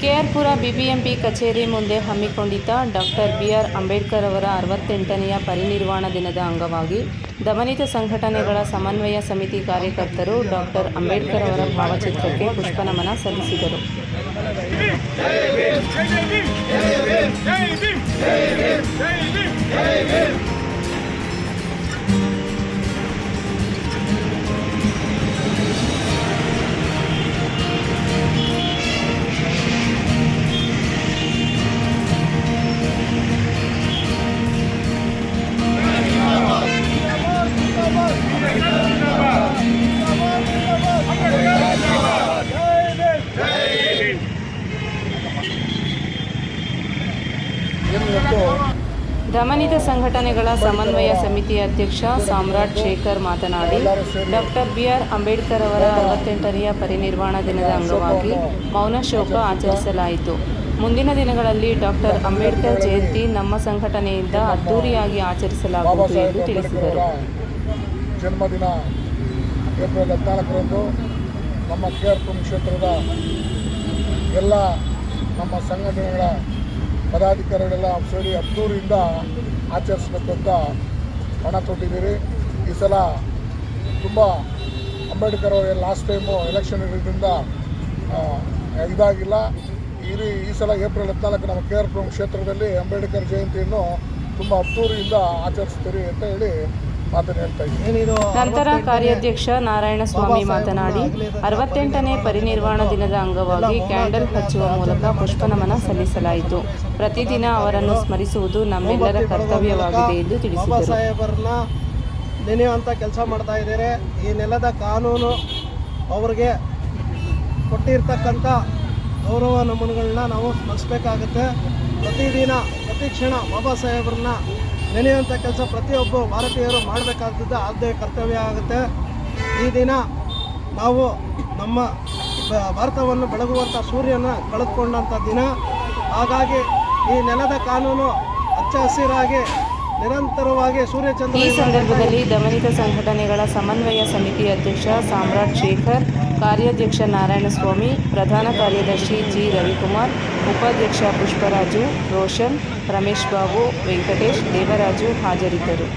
KR Pura BBMP ಕಚೇರಿ ಮುಂದೆ ಹಮ್ಮಿಕೊಂಡಿದ್ದ ಡಾಕ್ಟರ್ ಬಿಆರ್ ಅಂಬೇಡ್ಕರ್ ಅವರ ಅರವತ್ತೆಂಟನೆಯ ಪರಿನಿರ್ವಾಣ ದಿನದ ಅಂಗವಾಗಿ ದಮನಿತ ಸಂಘಟನೆಗಳ ಸಮನ್ವಯ ಸಮಿತಿ ಕಾರ್ಯಕರ್ತರು ಡಾಕ್ಟರ್ ಅಂಬೇಡ್ಕರ್ ಅವರ ಭಾವಚಿತ್ರಕ್ಕೆ ಪುಷ್ಪನಮನ ಸಲ್ಲಿಸಿದರು. ದಮನಿತ ಸಂಘಟನೆಗಳ ಸಮನ್ವಯ ಸಮಿತಿ ಅಧ್ಯಕ್ಷ ಸಾಮ್ರಾಟ್ ಶೇಖರ್ ಮಾತನಾಡಿ, ಡಾಕ್ಟರ್ ಬಿಆರ್ ಅಂಬೇಡ್ಕರ್ ಅವರ ಅರವತ್ತೆಂಟನೆಯ ಪರಿನಿರ್ವಾಣ ದಿನದ ಅಂಗವಾಗಿ ಮೌನ ಶೋಕ ಆಚರಿಸಲಾಯಿತು. ಮುಂದಿನ ದಿನಗಳಲ್ಲಿ ಡಾಕ್ಟರ್ ಅಂಬೇಡ್ಕರ್ ಜಯಂತಿ ನಮ್ಮ ಸಂಘಟನೆಯಿಂದ ಅದ್ದೂರಿಯಾಗಿ ಆಚರಿಸಲಾಗುವುದು ಎಂದು ತಿಳಿಸಿದರು. ಜನ್ಮದಿನ ಏಪ್ರಿಲ್ ಹದಿನಾಲ್ಕರಂದು ನಮ್ಮ ಆರ್ ಕ್ಷೇತ್ರದ ಎಲ್ಲ ನಮ್ಮ ಸಂಘಟನೆಗಳ ಪದಾಧಿಕಾರಿಗಳೆಲ್ಲ ಸೇರಿ ಹತ್ತೂರಿಂದ ಆಚರಿಸಬೇಕು ಅಂತ ಹಣ ಕೊಟ್ಟಿದ್ದೀರಿ ಈ ಸಲ ತುಂಬ ಅಂಬೇಡ್ಕರ್ ಅವರು ಲಾಸ್ಟ್ ಟೈಮು ಎಲೆಕ್ಷನ್ ಇರೋದ್ರಿಂದ ಇದಾಗಿಲ್ಲ. ಈ ಈ ಸಲ ಏಪ್ರಿಲ್ ಹದಿನಾಲ್ಕು ನಮ್ಮ ಕೆ ಆರ್ ಪುರಂ ಕ್ಷೇತ್ರದಲ್ಲಿ ಅಂಬೇಡ್ಕರ್ ಜಯಂತಿಯನ್ನು ತುಂಬ ಅದ್ದೂರಿಯಿಂದ ಆಚರಿಸ್ತೀರಿ ಅಂತ ಹೇಳಿ ನಂತರ ಕಾರ್ಯಾಧ್ಯಕ್ಷ ನಾರಾಯಣಸ್ವಾಮಿ ಮಾತನಾಡಿ ಅರವತ್ತೆಂಟನೇ ಪರಿನಿರ್ವಾಣ ದಿನದ ಅಂಗವಾಗಿ ಕ್ಯಾಂಡಲ್ ಹಚ್ಚುವ ಮೂಲಕ ಪುಷ್ಪನಮನ ಸಲ್ಲಿಸಲಾಯಿತು. ಪ್ರತಿದಿನ ಅವರನ್ನು ಸ್ಮರಿಸುವುದು ನಮ್ಮೆಲ್ಲರ ಕರ್ತವ್ಯವಾಗಿದೆ ಎಂದು ತಿಳಿಸಿದರು. ನೆನೆಯುವಂಥ ಕೆಲಸ ಮಾಡ್ತಾ ಇದ್ದಾರೆ. ಈ ನೆಲದ ಕಾನೂನು ಅವ್ರಿಗೆ ಕೊಟ್ಟಿರ್ತಕ್ಕಂಥ ಗೌರವ ನಮನಗಳನ್ನ ನಾವು ಸ್ಮರಿಸಬೇಕಾಗುತ್ತೆ. ಪ್ರತಿದಿನ ಪ್ರತಿ ಕ್ಷಣ ಬಾಬಾ ಸಾಹೇಬ್ರನ್ನ ನೆನೆಯುವಂಥ ಕೆಲಸ ಪ್ರತಿಯೊಬ್ಬ ಭಾರತೀಯರು ಮಾಡಬೇಕಾದದ್ದು ಆದ್ಯ ಕರ್ತವ್ಯ ಆಗುತ್ತೆ. ಈ ದಿನ ನಾವು ನಮ್ಮ ಭಾರತವನ್ನು ಬೆಳಗುವಂಥ ಸೂರ್ಯನ ಕಳೆದುಕೊಂಡಂಥ ದಿನ. ಹಾಗಾಗಿ ಈ ನೆಲದ ಕಾನೂನು ಹಚ್ಚ ಹಸಿರಾಗಿ ನಿರಂತರವಾಗಿ ಸೂರ್ಯಚಂದ್ರ ಈ ಸಂದರ್ಭದಲ್ಲಿ ದಮನಿತ ಸಂಘಟನೆಗಳ ಸಮನ್ವಯ ಸಮಿತಿ ಅಧ್ಯಕ್ಷ ಸಾಮ್ರಾಟ್ ಶೇಖರ್ ಕಾರ್ಯಾಧ್ಯಕ್ಷ ನಾರಾಯಣಸ್ವಾಮಿ ಪ್ರಧಾನ ಕಾರ್ಯದರ್ಶಿ ಜಿ ರವಿಕುಮಾರ್ ಉಪಾಧ್ಯಕ್ಷ ಪುಷ್ಪರಾಜು ರೋಷನ್ ರಮೇಶ್ ಬಾಬು ವೆಂಕಟೇಶ್ ದೇವರಾಜು ಹಾಜರಿದ್ದರು.